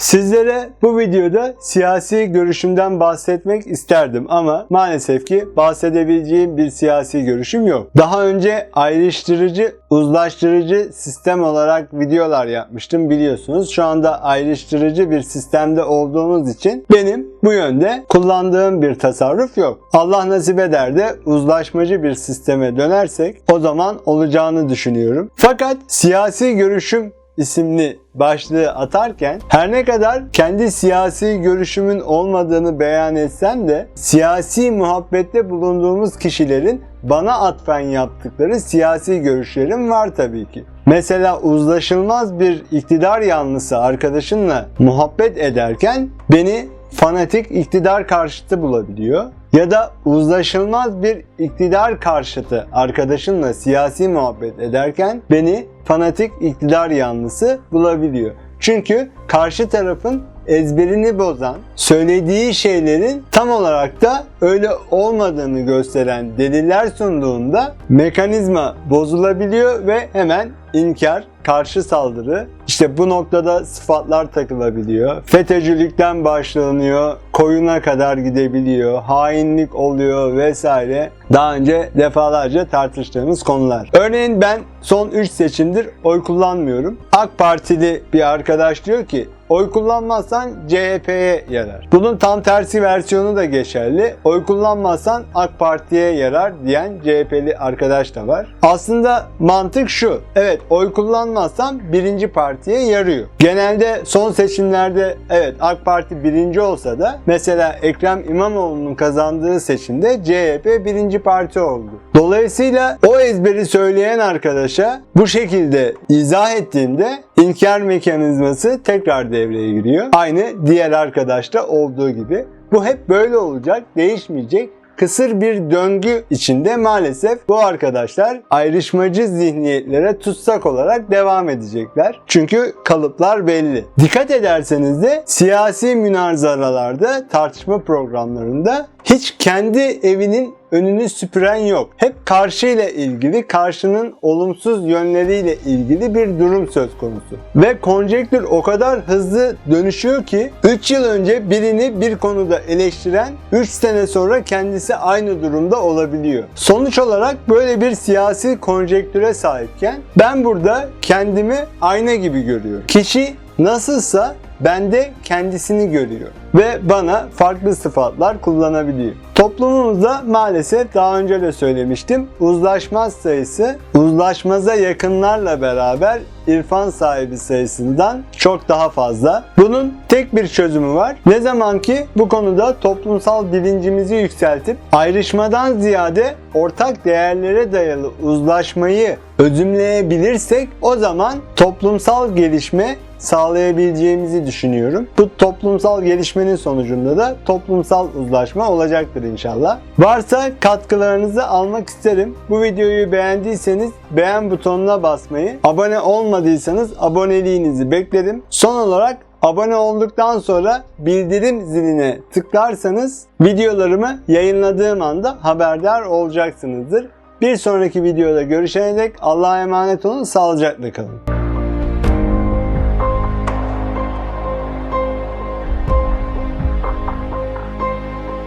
Sizlere bu videoda siyasi görüşümden bahsetmek isterdim ama maalesef ki bahsedebileceğim bir siyasi görüşüm yok. Daha önce ayrıştırıcı, uzlaştırıcı sistem olarak videolar yapmıştım biliyorsunuz. Şu anda ayrıştırıcı bir sistemde olduğumuz için benim bu yönde kullandığım bir tasarruf yok. Allah nasip eder de uzlaşmacı bir sisteme dönersek o zaman olacağını düşünüyorum. Fakat siyasi görüşüm isimli başlığı atarken her ne kadar kendi siyasi görüşümün olmadığını beyan etsem de siyasi muhabbette bulunduğumuz kişilerin bana atfen yaptıkları siyasi görüşlerim var tabii ki. Mesela uzlaşılmaz bir iktidar yanlısı arkadaşınla muhabbet ederken beni fanatik iktidar karşıtı bulabiliyor. Ya da uzlaşılmaz bir iktidar karşıtı arkadaşınla siyasi muhabbet ederken beni fanatik iktidar yanlısı bulabiliyor. Çünkü karşı tarafın ezberini bozan, söylediği şeylerin tam olarak da öyle olmadığını gösteren deliller sunduğunda mekanizma bozulabiliyor ve hemen inkar, karşı saldırı. İşte bu noktada sıfatlar takılabiliyor. FETÖ'cülükten başlanıyor, koyuna kadar gidebiliyor, hainlik oluyor vesaire. Daha önce defalarca tartıştığımız konular. Örneğin ben son 3 seçimdir oy kullanmıyorum. AK Partili bir arkadaş diyor ki Oy kullanmazsan CHP'ye yarar. Bunun tam tersi versiyonu da geçerli. Oy kullanmazsan AK Parti'ye yarar diyen CHP'li arkadaş da var. Aslında mantık şu. Evet oy kullanmazsam birinci partiye yarıyor. Genelde son seçimlerde evet AK Parti birinci olsa da mesela Ekrem İmamoğlu'nun kazandığı seçimde CHP birinci parti oldu. Dolayısıyla o ezberi söyleyen arkadaşa bu şekilde izah ettiğimde inkar mekanizması tekrar devreye giriyor. Aynı diğer arkadaşta olduğu gibi. Bu hep böyle olacak, değişmeyecek kısır bir döngü içinde maalesef bu arkadaşlar ayrışmacı zihniyetlere tutsak olarak devam edecekler. Çünkü kalıplar belli. Dikkat ederseniz de siyasi münazaralarda, tartışma programlarında hiç kendi evinin önünü süpüren yok. Hep karşıyla ilgili, karşının olumsuz yönleriyle ilgili bir durum söz konusu. Ve konjektür o kadar hızlı dönüşüyor ki 3 yıl önce birini bir konuda eleştiren 3 sene sonra kendisi aynı durumda olabiliyor. Sonuç olarak böyle bir siyasi konjektüre sahipken ben burada kendimi ayna gibi görüyorum. Kişi nasılsa bende kendisini görüyor ve bana farklı sıfatlar kullanabiliyor. Toplumumuzda maalesef daha önce de söylemiştim uzlaşmaz sayısı uzlaşmaza yakınlarla beraber irfan sahibi sayısından çok daha fazla. Bunun tek bir çözümü var. Ne zaman ki bu konuda toplumsal bilincimizi yükseltip ayrışmadan ziyade ortak değerlere dayalı uzlaşmayı özümleyebilirsek o zaman toplumsal gelişme sağlayabileceğimizi düşünüyorum. Bu toplumsal gelişmenin sonucunda da toplumsal uzlaşma olacaktır inşallah. Varsa katkılarınızı almak isterim. Bu videoyu beğendiyseniz beğen butonuna basmayı, abone olmadıysanız aboneliğinizi beklerim. Son olarak Abone olduktan sonra bildirim ziline tıklarsanız videolarımı yayınladığım anda haberdar olacaksınızdır. Bir sonraki videoda görüşene dek Allah'a emanet olun, sağlıcakla kalın.